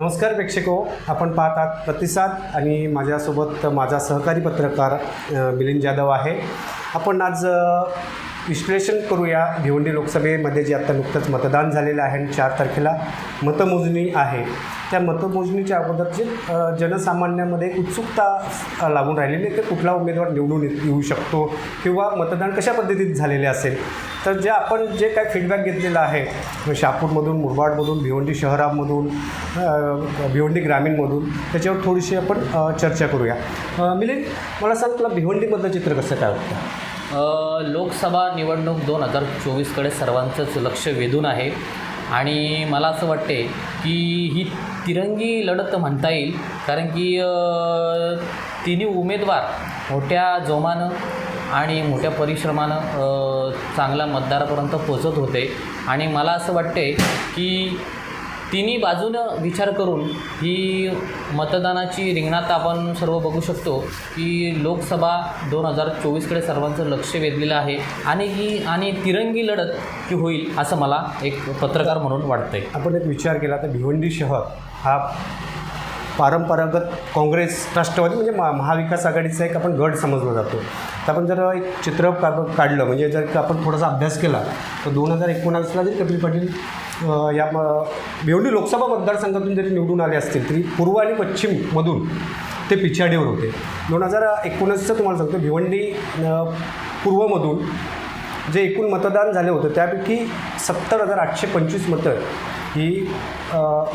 नमस्कार प्रेक्षको आपण पाहत प्रतिसाद आणि माझ्यासोबत माझा सहकारी पत्रकार मिलिंद जाधव आहे. आपण आज विश्लेषण करूया भिवंडी लोकसभेमध्ये जे आता नुकतंच मतदान झालेलं आहे आणि चार तारखेला मतमोजणी आहे. त्या मतमोजणीच्या अगोदर जे जनसामान्यामध्ये उत्सुकता लागून राहिलेली आहे की कुठला उमेदवार निवडून ये- येऊ शकतो किंवा मतदान कशा पद्धतीत झालेले असेल. तर जे आपण जे काय फीडबॅक घेतलेला आहे म्हणजे शहापूरमधून मुरबाडमधून भिवंडी शहरामधून भिवंडी ग्रामीणमधून त्याच्यावर थोडीशी आपण चर्चा करूया. मिलिंद मला सांग तुला भिवंडीमधलं चित्र कसं काय वाटतं? लोकसभा निवडणूक दोन हजार चोवीसकडे सर्वांचंच लक्ष वेधून आहे. आणि मला असं वाटते की ही तिरंगी लढत म्हणता येईल कारण की तिन्ही उमेदवार मोठ्या जोमानं आणि मोठ्या परिश्रमानं चांगल्या मतदारापर्यंत पोचत होते. आणि मला असं वाटते की तिन्ही बाजूनं विचार करून ही मतदानाची रिंगणात आपण सर्व बघू शकतो की लोकसभा दोन हजार चोवीसकडे सर्वांचं लक्ष वेधलेलं आहे आणि ही आणि तिरंगी लढत की होईल असं मला एक पत्रकार म्हणून वाटतंय. आपण एक विचार केला तर भिवंडी शहर हा पारंपरागत काँग्रेस राष्ट्रवादी म्हणजे महा महाविकास आघाडीचा एक आपण गट समजला जातो. तर आपण जर एक चित्र का काढलं. म्हणजे जर आपण थोडासा अभ्यास केला तर दोन हजार एकोणावीसला जरी कपिल पाटील या भिवंडी लोकसभा मतदारसंघातून जरी निवडून आले असतील तरी पूर्व आणि पश्चिममधून ते पिछाडीवर होते. दोन हजार एकोणीसचं तुम्हाला सांगतो भिवंडी पूर्वमधून जे एकूण मतदान झाले होतं त्यापैकी सत्तर हजार आठशे पंचवीस मतं ही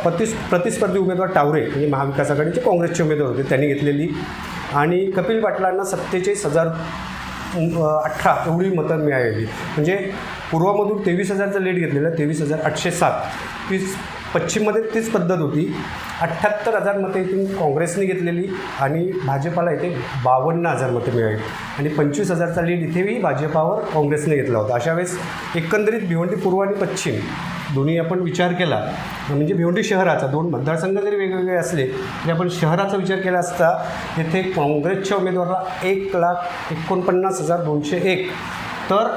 प्रतिस् प्रतिस्पर्धी उमेदवार टावरे म्हणजे महाविकास आघाडीचे काँग्रेसचे उमेदवार होते. त्यांनी घेतलेली. आणि कपिल पाटलांना सत्तेचाळीस हजार अठरा एवढी मतं मिळालेली. म्हणजे पूर्वमधून तेवीस हजारचं लीड घेतलेलं तेवीस हजार आठशे सात. तीच पश्चिममध्ये तीच पद्धत होती. अठ्ठ्याहत्तर हजार मतं इथून काँग्रेसने घेतलेली आणि भाजपाला इथे बावन्न हजार मतं मिळाली. आणि पंचवीस हजारचा लीड इथेही भाजपावर काँग्रेसने घेतला होता. अशा वेळेस एकंदरीत भिवंडी पूर्व आणि पश्चिम दोन्ही आपण विचार केला म्हणजे भिवंडी शहराचा दोन मतदारसंघ जरी वेगवेगळे असले तरी आपण शहराचा विचार केला असता येथे काँग्रेसच्या उमेदवाराला एक लाख एकोणपन्नास हजार दोनशे एक. तर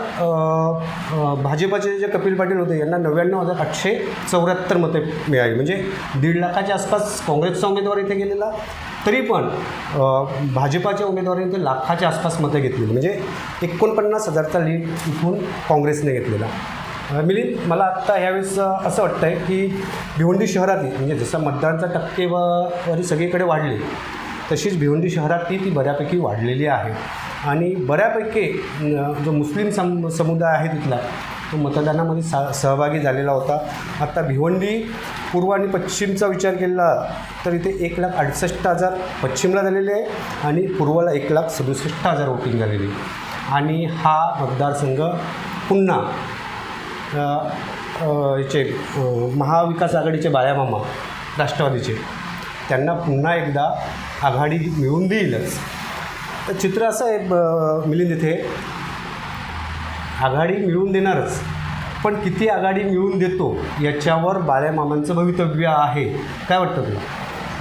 भाजपाचे जे कपिल पाटील होते यांना नव्याण्णव हजार आठशे चौऱ्याहत्तर मते मिळाली. म्हणजे दीड लाखाच्या आसपास काँग्रेसचा उमेदवार इथे गेलेला. तरी पण भाजपाच्या उमेदवारांनी ते लाखाच्या आसपास मतं घेतलेली. म्हणजे एकोणपन्नास हजारचा लीड इथून काँग्रेसने घेतलेला. मिलिंद मला आत्ता ह्यावेळेस असं वाटतं आहे की भिवंडी शहरातील म्हणजे जसं मतदानाचा टक्केवारी सगळीकडे वाढली तशीच भिवंडी शहरातली ती बऱ्यापैकी वाढलेली आहे आणि बऱ्यापैकी जो मुस्लिम सम समुदाय आहे तिथला तो मतदानामध्ये सा सहभागी झालेला होता आत्ता भिवंडी पूर्व आणि पश्चिमचा विचार केला तर इथे एक लाख अडुसष्ट हजार पश्चिमला झालेले आहे आणि पूर्वला एक लाख सदुसष्ट हजार वोटिंग झालेली आहे. आणि हा मतदारसंघ पुन्हा याचे महाविकास आघाडीचे बाळ्यामामा राष्ट्रवादीचे त्यांना पुन्हा एकदा आघाडी मिळवून देईलच. तर चित्र असं आहे मिलिंद इथे. आघाडी मिळवून देणारच पण किती आघाडी मिळवून देतो याच्यावर बाळ्यामामांचं भवितव्य आहे. काय वाटतं तुला?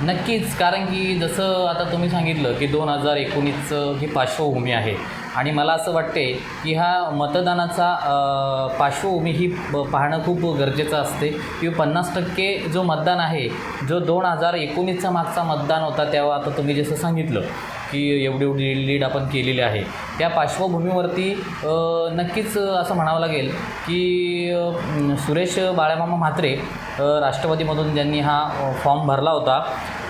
नक्कीच कारण की जसं आता तुम्ही सांगितलं की दोन हजार एकोणीसचं ही पार्श्वभूमी आहे. आणि मला असं वाटते की हा मतदानाचा पार्श्वभूमी ही पाहणं खूप गरजेचं असते. की पन्नास टक्के जो मतदान आहे जो दोन हजार एकोणीसचा मागचा मतदान होता तेव्हा आता तुम्ही जसं सांगितलं की एवढी एवढी लीड आपण केलेली आहे. त्या पार्श्वभूमीवरती नक्कीच असं म्हणावं लागेल की सुरेश बाळामामा म्हात्रे राष्ट्रवादीमधून ज्यांनी हा फॉर्म भरला होता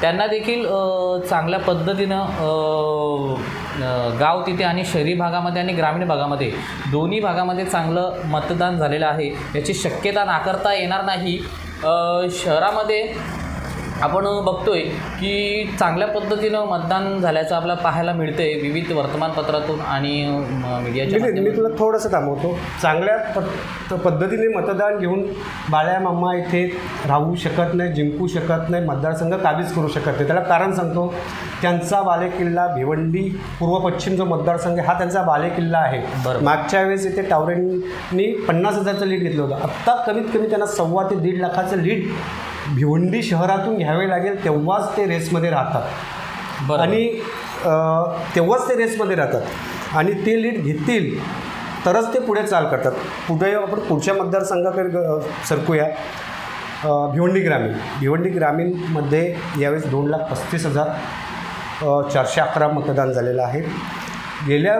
त्यांना देखील चांगल्या पद्धतीनं गाव तिथे आणि शहरी भागामध्ये आणि ग्रामीण भागामध्ये दोन्ही भागामध्ये चांगलं मतदान झालेलं आहे. याची शक्यता नाकारता येणार नाही. शहरामध्ये आपण बघतोय की चांगल्या पद्धतीनं मतदान झाल्याचं आपल्याला पाहायला मिळतंय विविध वर्तमानपत्रातून आणि मीडियाच्या मी. तुला थोडंसं थांबवतो चांगल्या पद पद्धतीने मतदान घेऊन बाळ्या मामा इथे राहू शकत नाही जिंकू शकत नाही मतदारसंघ काबीज करू शकत नाही त्याला कारण सांगतो त्यांचा बालेकिल्ला भिवंडी पूर्व पश्चिम जो मतदारसंघ हा त्यांचा बालेकिल्ला आहे बरोबर. मागच्या वेळेस इथे टावरेंनी पन्नास हजारचं लीड घेतलं होतं आत्ता कमीत कमी त्यांना सव्वा ते दीड लाखाचं लीड भिवंडी शहरातून घ्यावे लागेल तेव्हाच ते रेसमध्ये राहतात. आणि तेव्हाच ते रेसमध्ये राहतात. आणि ते लीड घेतील तरच ते पुढे चाल करतात. पुढे आपण पुढच्या मतदारसंघाकडे ग- सरकूया. भिवंडी ग्रामीण. भिवंडी ग्रामीणमध्ये यावेळेस दोन लाख पस्तीस हजार चारशे अकरा मतदान झालेलं आहे. गेल्या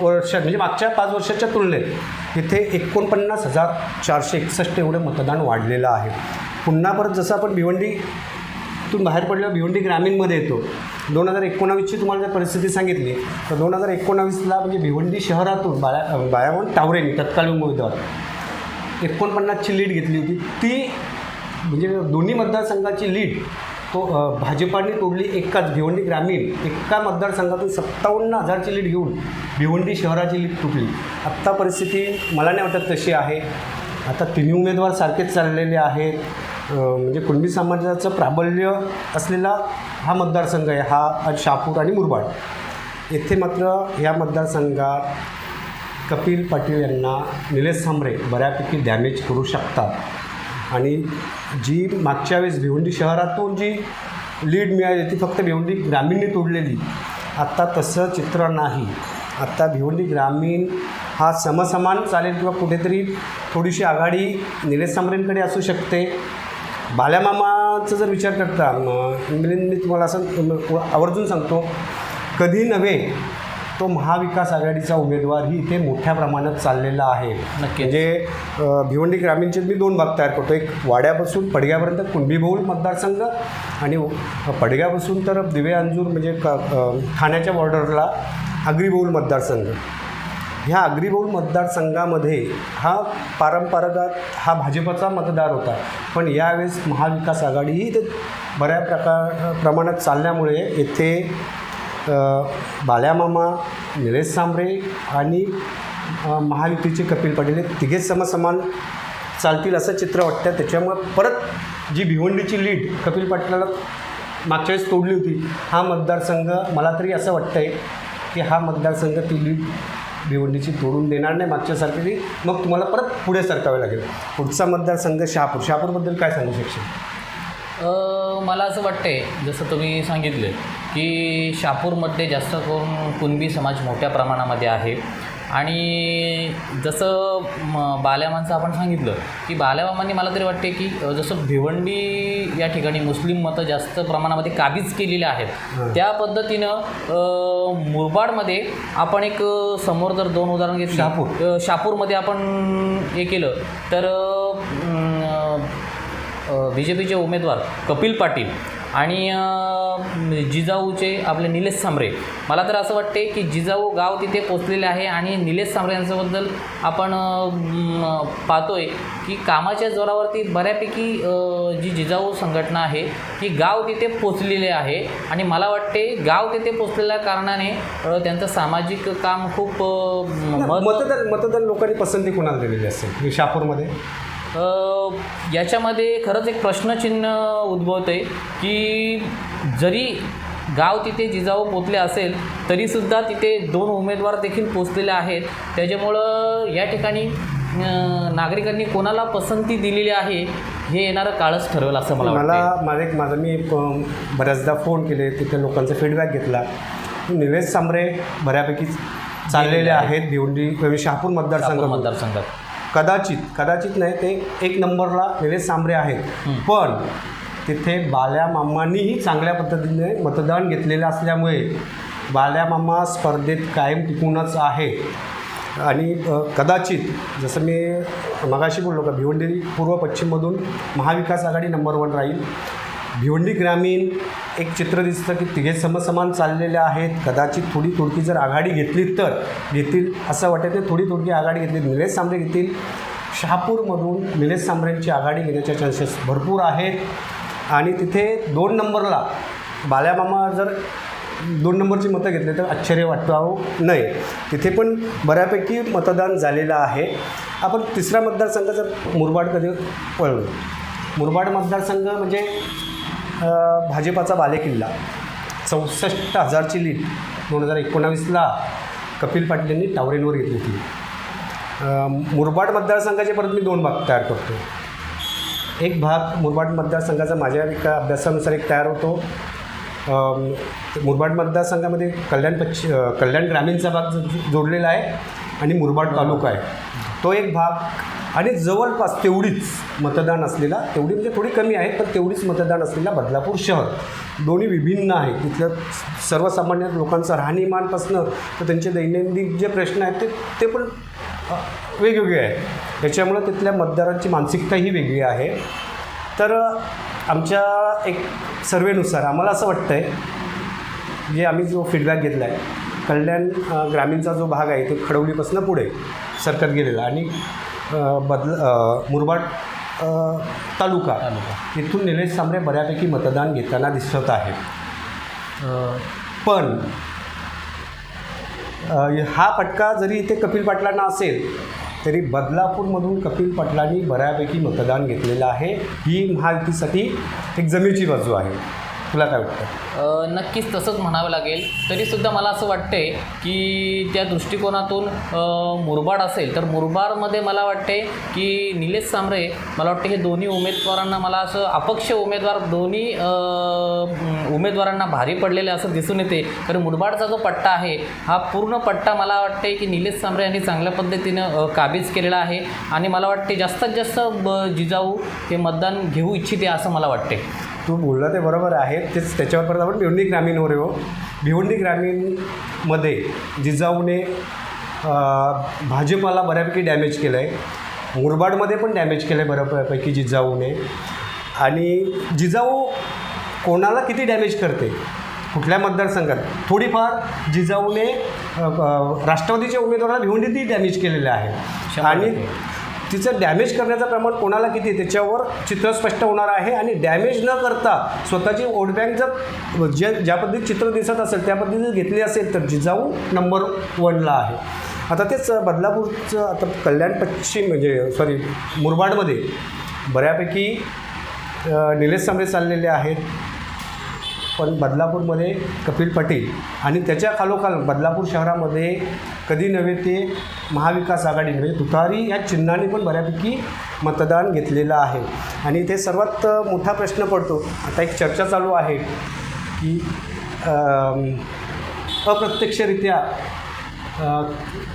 वर्षात म्हणजे मागच्या पाच वर्षाच्या तुलनेत इथे एकोणपन्नास हजार चारशे एकसष्ट एवढं मतदान वाढलेलं आहे. पुन्हा परत जसं आपण भिवंडीतून बाहेर पडल्यावर भिवंडी ग्रामीणमध्ये येतो. दोन हजार एकोणावीसची तुम्हाला जर परिस्थिती सांगितली तर दोन हजार एकोणावीसला म्हणजे भिवंडी शहरातून बाया बायावण टावरेंनी तत्कालीन उमेदवार एकोणपन्नासची लीड घेतली होती. ती म्हणजे दोन्ही मतदारसंघाची लीड तो भाजपाने तोडली एकाच भिवंडी ग्रामीण एका मतदारसंघातून सत्तावन्न हजारची लीड घेऊन भिवंडी शहराची लीड तुटली. आत्ता परिस्थिती मला नाही वाटत तशी आहे. आता तिन्ही उमेदवार सारखेच चाललेले आहेत. म्हणजे कुणबी समाजाचं प्राबल्य असलेला हा मतदारसंघ आहे हा शापूर शहापूर आणि मुरबाड. येथे मात्र या मतदारसंघात कपिल पाटील यांना निलेश सांबरे बऱ्यापैकी डॅमेज करू शकतात. आणि जी मागच्या वेळेस भिवंडी शहरातून जी लीड मिळाली ती फक्त भिवंडी ग्रामीणने तोडलेली. आत्ता तसं चित्र नाही. आत्ता भिवंडी ग्रामीण हा समसमान चालेल किंवा कुठेतरी थोडीशी आघाडी निलेश सांबरेंकडे असू शकते. बाल्यामामाचा जर विचार करता म- तुम्हाला असं आवर्जून सांगतो कधी नव्हे तो महाविकास आघाडीचा उमेदवारही इथे मोठ्या प्रमाणात चाललेला आहे. म्हणजे भिवंडी ग्रामीणचे मी दोन भाग तयार करतो. एक वाड्यापासून पडग्यापर्यंत कुणबी बहुल मतदारसंघ आणि पडग्यापासून तर दिवे अंजूर म्हणजे क ठाण्याच्या बॉर्डरला आगरीबहुल मतदारसंघ. ह्या आगरीबहुल मतदारसंघामध्ये हा पारंपरागत हा भाजपचा मतदार होता. पण यावेळेस महाविकास आघाडीही ते बऱ्या प्रकार प्रमाणात चालल्यामुळे येथे बाल्यामामा निलेश सांबरे आणि महायुतीचे कपिल पाटील हे तिघेच समसमान चालतील असं चित्र वाटतं. त्याच्यामुळं परत जी भिवंडीची लीड कपिल पाटलाला मागच्या वेळेस तोडली होती हा मतदारसंघ मला तरी असं वाटतं आहे की हा मतदारसंघ ती लीड भिवंडीची तोडून देणार नाही मागच्यासारखी ती मग तुम्हाला परत पुढे सरकावे लागेल. पुढचा मतदारसंघ शहापूर. शहापूरबद्दल काय सांगू शकशील? मला असं वाटते जसं तुम्ही सांगितलं की शहापूरमध्ये जास्त करून कुणबी समाज मोठ्या प्रमाणामध्ये आहे. आणि जसं म बाल्यामांचं आपण सांगितलं की बाल्यामामांनी मला तरी वाटते की जसं भिवंडी या ठिकाणी मुस्लिम मतं जास्त प्रमाणामध्ये काबीज केलेली आहेत. त्या पद्धतीनं मुरबाडमध्ये आपण एक समोर जर दोन उदाहरण घेतली शहापूर. अ, शहापूरमध्ये आपण हे केलं तर बी जे पीचे उमेदवार कपिल पाटील आणि जिजाऊचे आपले निलेश सांबरे मला तर असं वाटते की जिजाऊ गाव तिथे पोचलेले आहे आणि निलेश सांबरे यांच्याबद्दल आपण म, पाहतोय की कामाच्या जोरावरती बऱ्यापैकी जी जिजाऊ संघटना आहे ती गाव तिथे पोचलेली आहे. आणि मला वाटते गाव तिथे पोचलेल्या कारणाने त्यांचं सामाजिक काम खूप मतदार मतदार लोकांनी पसंती कोणाला दिलेली असेल? शहापूरमध्ये अ, याच्यामध्ये खरंच एक प्रश्नचिन्ह उद्भवते की जरी गाव तिथे जिजाऊ पोचले असेल तरीसुद्धा तिथे दोन उमेदवार देखील पोचलेले आहेत. त्याच्यामुळं या ठिकाणी नागरिकांनी कोणाला पसंती दिलेली आहे हे येणारं काळच ठरवेल असं मला मला माझे एक माझं मी बऱ्याचदा फोन केले तिथे लोकांचा फीडबॅक घेतला. निलेश सांबरे बऱ्यापैकी चाललेले आहेत. भिवंडी शहापूर मतदारसंघ मतदारसंघात. कदाचित कदाचित नाही ते एक नंबरला निलेश सांबरे आहेत. पण तिथे बाल्या मामांनीही चांगल्या पद्धतीने मतदान घेतलेलं असल्यामुळे बाल्या मामा स्पर्धेत कायम टिकूनच आहे. आणि कदाचित जसं मी मगाशी बोललो का भिवंडी पूर्व पश्चिममधून महाविकास आघाडी नंबर वन राहील. भिवंडी ग्रामीण एक चित्र दिसतं की तिघे समसमान चाललेले आहेत. कदाचित थोडी थोडकी जर आघाडी घेतली तर घेतील. असं वाटतं थोडी थोडकी आघाडी घेतली निलेश सांबरे घेतील. शहापूरमधून निलेश सांबरेंची आघाडी घेण्याचे चान्सेस भरपूर आहेत. आणि तिथे दोन नंबरला बाल्यामामा जर दोन नंबरची मतं घेतली तर आश्चर्य वाटवावं नाही. तिथे पण बऱ्यापैकी मतदान झालेलं आहे. आपण तिसरा मतदारसंघ जर मुरबाड कधी वळलो मुरबाड मतदारसंघ म्हणजे भाजपाचा बालेकिल्ला. चौसष्ट हजारची लीड दोन हजार एकोणावीसला कपिल पाटील यांनी टावरेंवर घेतली होती. मुरबाड मतदारसंघाचे परत मी दोन भाग तयार करतो एक भाग मुरबाड मतदारसंघाचा माझ्या एका अभ्यासानुसार एक तयार होतो. मुरबाड मतदारसंघामध्ये कल्याण पश्चि कल्याण ग्रामीणचा भाग जो- जोडलेला आहे आणि मुरबाड तालुका आहे. तो एक भाग आणि जवळपास तेवढीच मतदान असलेला तेवढी म्हणजे थोडी कमी आहे पण तेवढीच मतदान असलेला बदलापूर शहर. दोन्ही विभिन्न आहे तिथलं सर्वसामान्य लोकांचं राहणीमानपासनं तर त्यांचे दैनंदिन जे प्रश्न आहेत ते ते पण वेगवेगळे आहेत. त्याच्यामुळं तिथल्या मतदारांची मानसिकता ही वेगळी आहे. तर आमच्या एक सर्वेनुसार आम्हाला असं वाटतं आहे जे आम्ही जो फीडबॅक घेतला आहे कल्याण ग्रामीणचा जो भाग आहे तो खडवलीपासून पुढे सरकत गेलेला. आणि बदल मुरबाड तालुका. इथून निलेश सांबरे बऱ्यापैकी मतदान घेताना दिसत आहे पण हा फटका जरी इथे कपिल पाटलांना असेल तरी बदलापूरमधून कपिल पाटलांनी बऱ्यापैकी मतदान घेतलेलं आहे. ही महायुतीसाठी एक जमेची बाजू आहे. तुला काय वाटतं? नक्कीच तसंच म्हणावं लागेल. तरीसुद्धा मला असं वाटते की त्या दृष्टिकोनातून अ, मुरबाड असेल तर मुरबाडमध्ये मला वाटते की निलेश सांबरे मला वाटते हे दोन्ही उमेदवारांना मला असं अपक्ष उमेदवार दोन्ही अ, म, उमेदवारांना भारी पडलेले असं दिसून येते. कारण मुरबाडचा जो पट्टा आहे हा पूर्ण पट्टा मला वाटते की निलेश सांबरे यांनी चांगल्या पद्धतीनं अ, काबीज केलेला आहे. आणि मला वाटते जास्तीत जास्त ब जिजाऊ हे मतदान घेऊ इच्छिते असं मला वाटते तू बोलला ते बरोबर आहे. तेच त्याच्यावर परत आपण भिवंडी ग्रामीणवर येऊ. भिवंडी ग्रामीणमध्ये जिजाऊने भाजपाला बऱ्यापैकी डॅमेज केलं आहे मुरबाडमध्ये पण डॅमेज केलं आहे बऱ्यापैकी जिजाऊने. आणि जिजाऊ कोणाला किती डॅमेज करते? कुठल्या मतदारसंघात? थोडीफार जिजाऊने राष्ट्रवादीच्या उमेदवाराला भिवंडीतही डॅमेज केलेलं आहे. आणि. तिचं डॅमेज करण्याचं प्रमाण कोणाला किती त्याच्यावर चित्र स्पष्ट होणार आहे आणि डॅमेज न करता स्वतःची वोट बँक जर जे ज्या पद्धतीत चित्र दिसत असेल त्या पद्धतीने घेतली असेल तर जिजाऊ नंबर वनला आहे. आता तेच बदलापूरचं आता कल्याण पश्चिम म्हणजे सॉरी मुरबाडमध्ये बऱ्यापैकी निलेश सांबळे चाललेले आहेत. पण बदलापूरमध्ये कपिल पाटील आणि त्याच्या खालोखाल बदलापूर शहरामध्ये कधी नव्हे ते महाविकास आघाडी म्हणजे तुतारी या चिन्हाने पण बऱ्यापैकी मतदान घेतलेलं आहे. आणि ते सर्वात मोठा प्रश्न पडतो. आता एक चर्चा चालू आहे की अप्रत्यक्षरित्या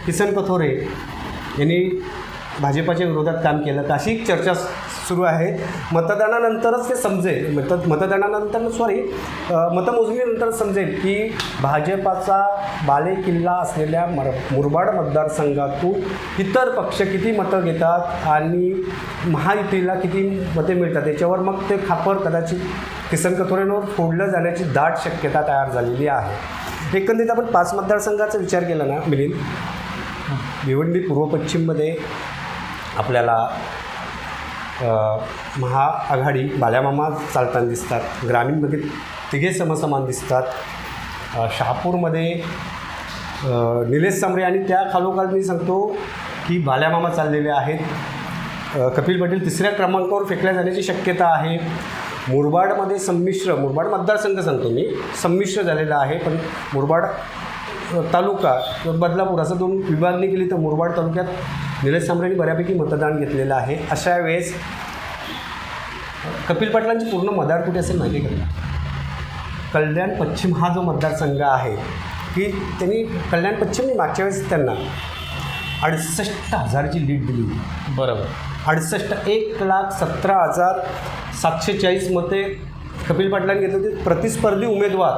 किसन कथोरे यांनी भाजपाच्या विरोधात काम केलं. तर अशी एक चर्चा सुरू आहे. मतदानानंतरच ते समजेल. मत मतदानानंतर सॉरी मतमोजणीनंतर समजेल की भाजपाचा बालेकिल्ला असलेल्या मर मुरबाड मतदारसंघातून इतर पक्ष किती मतं घेतात आणि महायुतीला किती मते मिळतात? त्याच्यावर मग ते खापर कदाचित किसन कथोरेंवर फोडलं जाण्याची दाट शक्यता तयार झालेली आहे. एकंदरीत आपण पाच मतदारसंघाचा विचार केला ना मिलिंद? भिवंडी पूर्व पश्चिममध्ये आपल्याला महाआघाडी बाल्यामामा चालताना दिसतात. ग्रामीणमध्ये तिघे समसमान दिसतात. शहापूरमध्ये निलेश सांबरे आणि त्या खालोखाल मी सांगतो की बाल्यामामा चाललेले आहेत. कपिल पटेल तिसऱ्या क्रमांकावर फेकल्या जाण्याची शक्यता आहे. मुरबाडमध्ये संमिश्र मुरबाड मतदारसंघ सांगतो मी संमिश्र झालेला आहे. पण मुरबाड तालुका बदलापूर असं दोन विभागणी केली तर मुरबाड तालुक्यात निलेश सांबरेंनी बऱ्यापैकी मतदान घेतलेलं आहे. अशा वेळेस कपिल पाटलांची पूर्ण मदार कुठे असेल माहिती आहे का? कल्याण पश्चिम हा जो मतदारसंघ आहे की त्यांनी कल्याण पश्चिमने मागच्या वेळेस त्यांना अडुसष्ट हजारची लीड दिली. होती बरोबर. अडुसष्ट एक लाख सतरा हजार सातशे चाळीस मते कपिल पाटलांनी घेतली होती. प्रतिस्पर्धी उमेदवार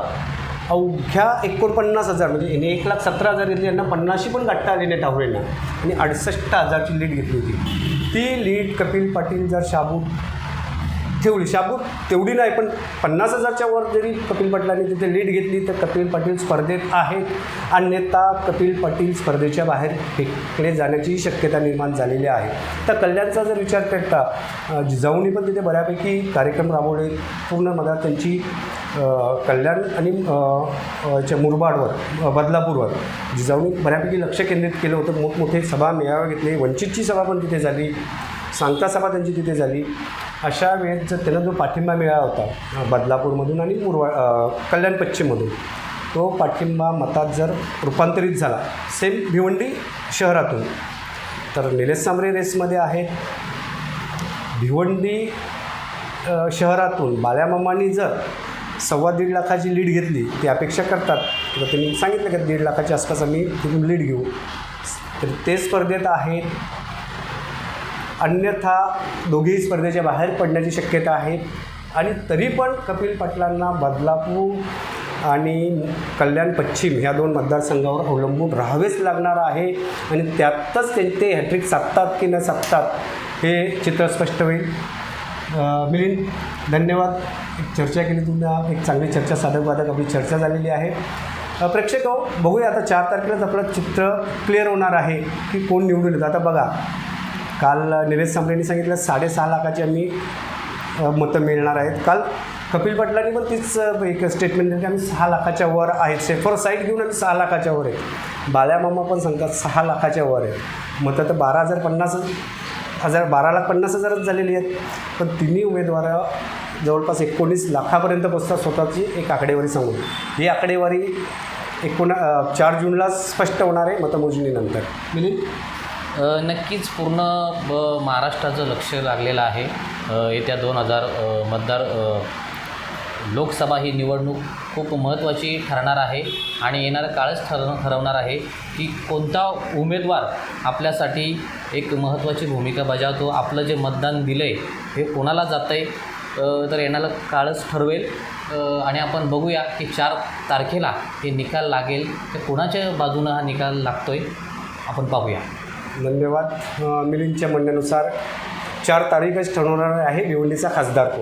अवघ्या एकोणपन्नास हजार म्हणजे याने एक लाख सतरा हजार घेतली यांना पन्नाशी पण गाठता आली नाही टावरेंना. आणि अडुसष्ट हजारची लीड घेतली होती. ती लीड कपिल पाटील जर शाबूत ठेवली शाबूत तेवढी नाही पण पन्नास हजारच्या वर जरी कपिल पाटलांनी तिथे लीड घेतली तर कपिल पाटील स्पर्धेत आहेत. अन्यथा कपिल पाटील स्पर्धेच्या बाहेर फेकले जाण्याची शक्यता निर्माण झालेली आहे. तर कल्याणचा जर विचार करता अ, पण तिथे बऱ्यापैकी कार्यक्रम राबवले. पूर्ण मला त्यांची कल्याण आणि च्या मुरबाडवर बदलापूरवर जिजाऊनी बऱ्यापैकी लक्ष केंद्रित केलं होतं. मोठमोठे सभा मेळावे घेतले. वंचितची सभा पण तिथे झाली. सांगता सभा त्यांची तिथे झाली. अशा वेळेत जर त्यांना जो पाठिंबा मिळाला होता बदलापूरमधून आणि मुरवा कल्याण पश्चिममधून तो पाठिंबा मतात जर रूपांतरित झाला सेम भिवंडी शहरातून तर निलेश सांबरे रेसमध्ये आहेत भिवंडी शहरातून बाल्यामामांनी जर सव्वा दीड लाखाची लीड घेतली ती अपेक्षा करतात. किंवा त्यांनी सांगितलं की दीड लाखाच्या आसपास आम्ही तिथून लीड घेऊ. तर ते स्पर्धेत आहेत. अन्यथा दोघेही स्पर्धेच्या बाहेर पडण्याची शक्यता आहे. आणि तरी पण कपिल पाटलांना बदलापूर आणि कल्याण पश्चिम ह्या दोन मतदारसंघावर अवलंबून राहावेच लागणार आहे. आणि त्यातच ते हॅट्रिक साधतात की न साधतात हे चित्र स्पष्ट होईल. मिलिंद धन्यवाद. एक चर्चा केली तुम्ही एक चांगली चर्चा साधक वादक आपली चर्चा झालेली आहे. प्रेक्षक हो, बघूया आता चार तारखेलाच आपलं चित्र क्लिअर होणार आहे की कोण निवडून येतं. आता बघा काल निलेश सांबरेंनी सांगितलं साडेसहा लाखाची आम्ही मतं मिळणार आहेत. काल कपिल पाटलांनी पण तीच एक स्टेटमेंट दिली की आम्ही सहा लाखाच्या वर आहेत सेफर साईड घेऊन आम्ही सहा लाखाच्या वर आहे बाल्या मामा पण सांगतात सहा लाखाच्या वर आहे मतं तर बारा हजार पन्नास हजार बारा लाख पन्नास हजारच झालेली आहेत. पण तिन्ही उमेदवार जवळपास एकोणीस लाखापर्यंत पोचतात स्वतःची एक आकडेवारी सांगून. ही आकडेवारी एकोणा चार जूनला स्पष्ट होणार आहे मतमोजणीनंतर मिलिंद? नक्कीच पूर्ण ब- महाराष्ट्राचं लक्ष लागलेलं आहे. येत्या दोन हजार मतदार लोकसभा ही निवडणूक खूप महत्त्वाची ठरणार आहे आणि येणारं काळच ठर ठरवणार आहे की कोणता उमेदवार आपल्यासाठी एक महत्त्वाची भूमिका बजावतो. आपलं जे मतदान दिलं आहे हे कोणाला जातं आहे तर येणारं काळच ठरवेल. आणि आपण बघूया की चार तारखेला हे निकाल लागेल. तर कोणाच्या बाजूनं हा निकाल लागतो आहे आपण पाहूया. धन्यवाद. मिलिंदच्या म्हणण्यानुसार चार तारीखच ठरवणार आहे भिवंडीचा खासदार तो